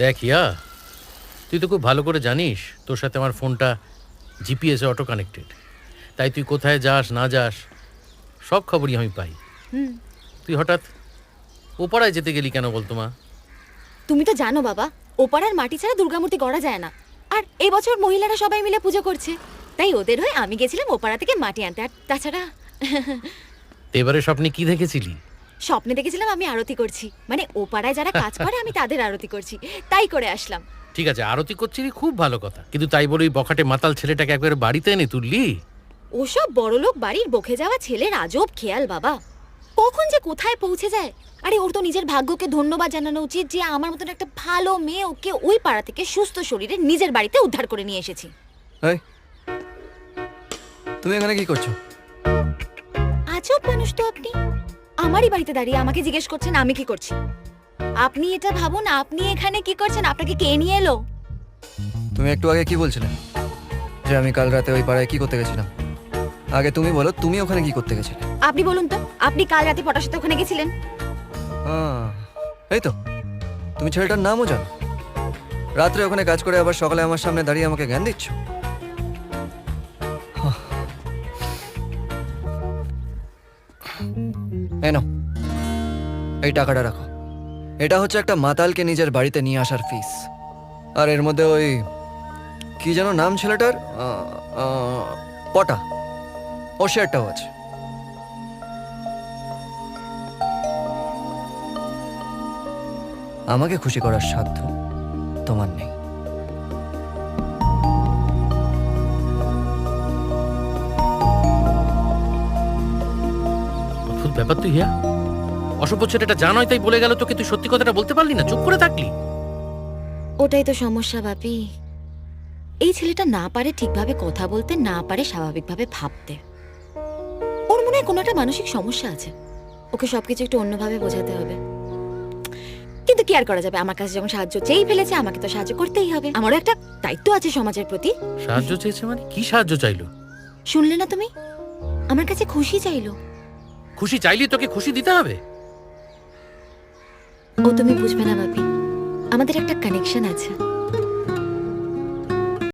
দেখ ইয়া তুই তো খুব ভালো করে জানিস তোর সাথে আমার ফোনটা জিপিএসে অটো কানেক্টেড তাই তুই কোথায় যাস না যাস সব খবরই আমি পাই। তুই হঠাৎ ওপাড়ায় যেতে গেলি কেন বলতো মা? তুমি তো জানো বাবা ওপাড়ার মাটি ছাড়া দুর্গামূর্তি গড়া যায় না। আর এই বছর মহিলারা সবাই মিলে পুজো করছে। তাই ওদের হয়ে আমি গেছিলাম ওপাড়া থেকে মাটি আনতে। আর তাছাড়া এবারে স্বপ্নে কি দেখেছিলি? স্বপ্নে দেখেছিলাম আমি আরতি করছি। মানে ও পাড়ায় যারা কাজ করে আমি তাদের আরতি করছি। তাই করে আসলাম। ঠিক আছে আরতি করছিলি খুব ভালো কথা। কিন্তু তাই বলে ওই বখাটে মাতাল ছেলেটাকে একবারে বাড়িতে এনে তুললি? ওসব বড়লোক বাড়ির বকে যাওয়া ছেলের আজব খেয়াল বাবা। কখন যে কোথায় পৌঁছে যায়? আরে ওর তো নিজের ভাগ্যকে ধন্যবাদ জানানো উচিত যে আমার মতন একটা ভালো মেয়ে ওকে ওই পাড়া থেকে সুস্থ শরীরে নিজের বাড়িতে উদ্ধার করে নিয়ে এসেছি। এই তুমি এখানে কি করছ? আজব মানুষ তো আপনি। আমারই বাড়িতে দাঁড়িয়ে আমাকে জিজ্ঞেস করছেন আমি কি করছি? আপনি এটা ভাবুন আপনি এখানে কি করছেন? আপনাকে কে নিয়ে এলো? তুমি একটু আগে কি বলছিলে? যে আমি কাল রাতে ওই পাড়ায় কি করতে গেছিলাম? আগে তুমি বলো তুমি ওখানে কি করতে গেছিলে? আপনি বলুন তো আপনি কাল রাতে পটার সাথে ওখানে গেছিলেন? আহ, এই তো। তুমি ছেলেটার নামও জানো। রাত্রে ওখানে কাজ করে আবার সকালে আমার সামনে দাঁড়িয়ে আমাকে জ্ঞান দিচ্ছ? এই এই টাকাটা রাখো। এটা হচ্ছে একটা মাতালকে নিজের বাড়িতে নিয়ে আসার ফিস আর এর মধ্যে ওই, কি যেন নাম ছেলেটার? পটা। ও শেয়ারটাও আছে। আমাকে খুশি করার সাধ্য তোমার নেই। ব্যাপার তুই হিয়া? অসভ্য ছেলেটা জানোই তাই বলে গেল তোকে তুই সত্যি কথাটা বলতে পারলি না? চুপ করে থাকলি। ওটাই তো সমস্যা বাপি। এই ছেলেটা না পারে ঠিকভাবে কথা বলতে না পারে স্বাভাবিকভাবে ভাবতে। ওর মনে হয় কোনো একটা মানসিক সমস্যা আছে। ওকে সবকিছু একটু অন্যভাবে বোঝাতে হবে। কিন্তু কি আর করা যাবে? আমার কাছে যখন সাহায্য চেয়েই ফেলেছে আমাকে তো সাহায্য করতেই হবে। আমারও একটা দায়িত্ব আছে সমাজের প্রতি। সাহায্য চেয়েছে মানে? কি সাহায্য চাইলো? শুনলে না তুমি? আমার কাছে খুশি চাইলো। খুশি চাইলে তোকে খুশি দিতে হবে। ও তুমি বুঝবে না বাপি আমাদের একটা কানেকশন আছে।